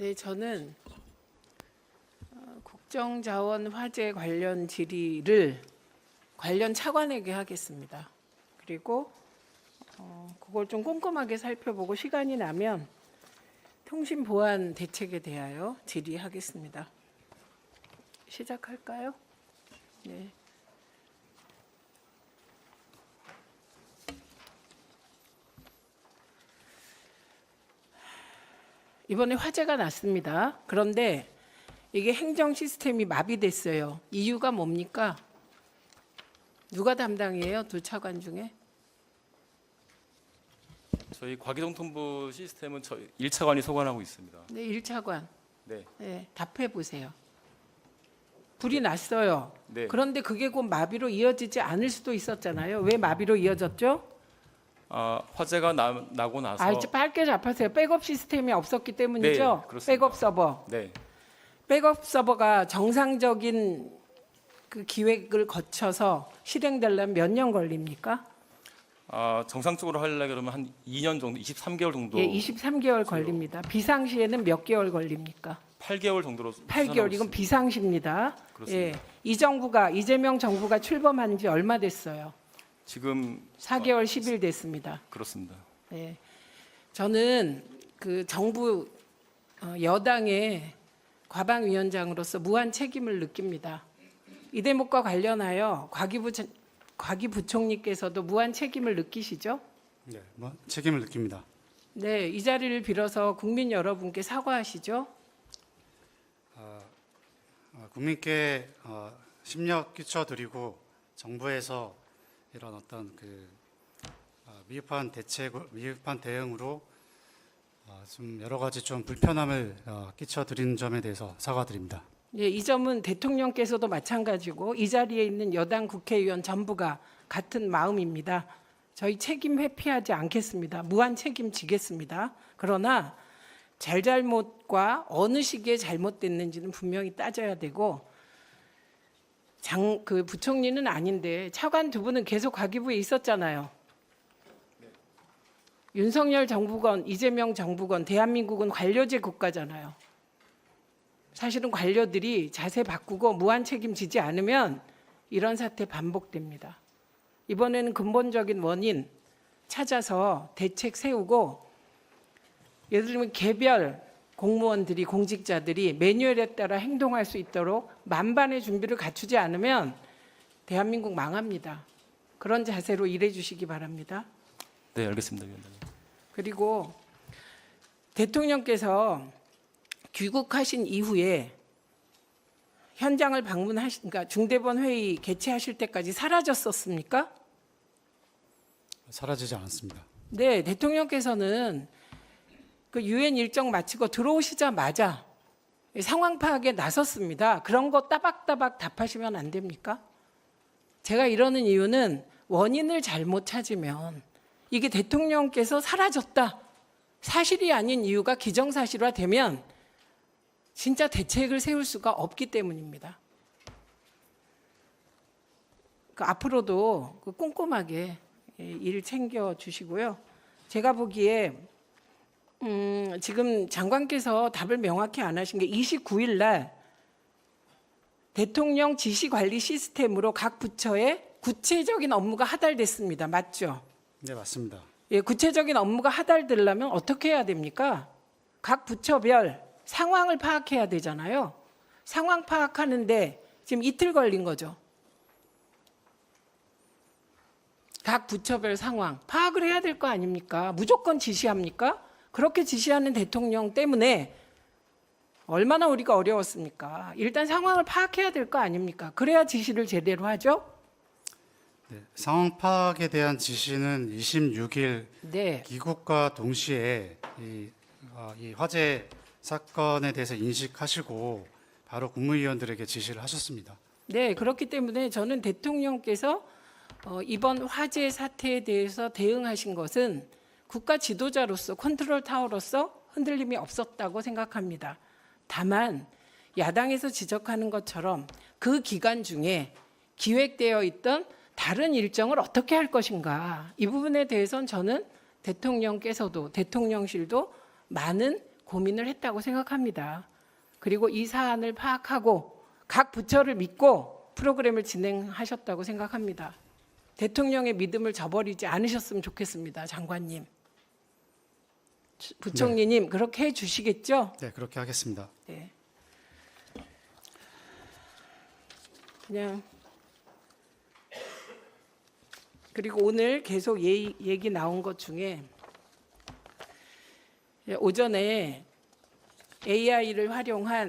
네, 저는 어, 국정자원 화재 관련 질의를 관련 차관에게 하겠습니다. 그리고 어, 그걸 좀 꼼꼼하게 살펴보고 시간이 나면 통신 보안 대책에 대하여 질의하겠습니다. 시작할까요? 네. 이번에 화재가 났습니다. 그런데 이게 행정 시스템이 마비됐어요. 이유가 뭡니까? 누가 담당이에요? 두 차관 중에? 저희 과기정통부 시스템은 저 1차관이 소관하고 있습니다. 네, 1차관. 네. 네, 답해 보세요. 불이 났어요. 네. 그런데 그게 곧 마비로 이어지지 않을 수도 있었잖아요. 왜 마비로 이어졌죠? 아, 화재가 나, 나고 나서 아, 이제 빨게 잡았어요. 백업 시스템이 없었기 때문이죠. 네, 그렇습니다. 백업 서버. 네. 백업 서버가 정상적인 그 기획을 거쳐서 실행되려면 몇 년 걸립니까? 아, 정상적으로 하려면 그러면 한 2년 정도, 23개월 정도, 예, 23개월 걸립니다. 비상시에는 몇 개월 걸립니까? 8개월 정도로 8개월. 이건 비상시입니다. 그렇습니다. 예. 이 정부가 이재명 정부가 출범한 지 얼마 됐어요? 지금 4개월 10일 됐습니다. 그렇습니다. 예. 저는 그 정부 어, 여당의 과방위원장으로서 무한 책임을 느낍니다. 이 대목과 관련하여 과기부 과기부총리께서도 무한 책임을 느끼시죠? 네, 뭐 책임을 느낍니다. 네, 이 자리를 빌어서 국민 여러분께 사과하시죠. 어, 국민께 어, 심력 끼쳐드리고 정부에서 이런 어떤 그 어, 미흡한 대책, 미흡한 대응으로 어, 좀 여러 가지 좀 불편함을 어, 끼쳐드린 점에 대해서 사과드립니다. 예, 이 점은 대통령께서도 마찬가지고 이 자리에 있는 여당 국회의원 전부가 같은 마음입니다. 저희 책임 회피하지 않겠습니다. 무한 책임지겠습니다. 그러나 잘잘못과 어느 시기에 잘못됐는지는 분명히 따져야 되고 장 그 부총리는 아닌데 차관 두 분은 계속 과기부에 있었잖아요. 윤석열 정부건 이재명 정부건 대한민국은 관료제 국가잖아요. 사실은 관료들이 자세 바꾸고 무한 책임지지 않으면 이런 사태 반복됩니다. 이번에는 근본적인 원인 찾아서 대책 세우고 예를 들면 개별 공무원들이 공직자들이 매뉴얼에 따라 행동할 수 있도록 만반의 준비를 갖추지 않으면 대한민국 망합니다. 그런 자세로 일해 주시기 바랍니다. 네, 알겠습니다, 위원장님. 그리고 대통령께서 귀국하신 이후에 현장을 방문하시, 그러니까 중대본 회의 개최하실 때까지 사라졌었습니까? 사라지지 않았습니다. 네, 대통령께서는 그 유엔 일정 마치고 들어오시자마자 상황 파악에 나섰습니다. 그런 거 따박따박 답하시면 안 됩니까? 제가 이러는 이유는 원인을 잘못 찾으면 이게 대통령께서 사라졌다. 사실이 아닌 이유가 기정사실화 되면 진짜 대책을 세울 수가 없기 때문입니다. 그 앞으로도 그 꼼꼼하게 예, 일 챙겨 주시고요. 제가 보기에 음, 지금 장관께서 답을 명확히 안 하신 게 29일 날 대통령 지시 관리 시스템으로 각 부처에 구체적인 업무가 하달됐습니다. 맞죠? 네, 맞습니다. 예, 구체적인 업무가 하달되려면 어떻게 해야 됩니까? 각 부처별 상황을 파악해야 되잖아요. 상황 파악하는데 지금 이틀 걸린 거죠. 각 부처별 상황 파악을 해야 될 거 아닙니까? 무조건 지시합니까? 그렇게 지시하는 대통령 때문에 얼마나 우리가 어려웠습니까? 일단 상황을 파악해야 될 거 아닙니까? 그래야 지시를 제대로 하죠. 네, 상황 파악에 대한 지시는 26일 네. 귀국과 동시에 이, 어, 이 화재 사건에 대해서 인식하시고 바로 국무위원들에게 지시를 하셨습니다. 네, 그렇기 때문에 저는 대통령께서 어, 이번 화재 사태에 대해서 대응하신 것은 국가 지도자로서 컨트롤 타워로서 흔들림이 없었다고 생각합니다. 다만 야당에서 지적하는 것처럼 그 기간 중에 기획되어 있던 다른 일정을 어떻게 할 것인가 이 부분에 대해서는 저는 대통령께서도 대통령실도 많은 고민을 했다고 생각합니다. 그리고 이 사안을 파악하고 각 부처를 믿고 프로그램을 진행하셨다고 생각합니다. 대통령의 믿음을 저버리지 않으셨으면 좋겠습니다, 장관님. 부총리님 그렇게 해 주시겠죠? 네, 그렇게 하겠습니다. 네. 그냥 그리고 오늘 계속 예, 얘기 나온 것 중에 오전에 AI를 활용한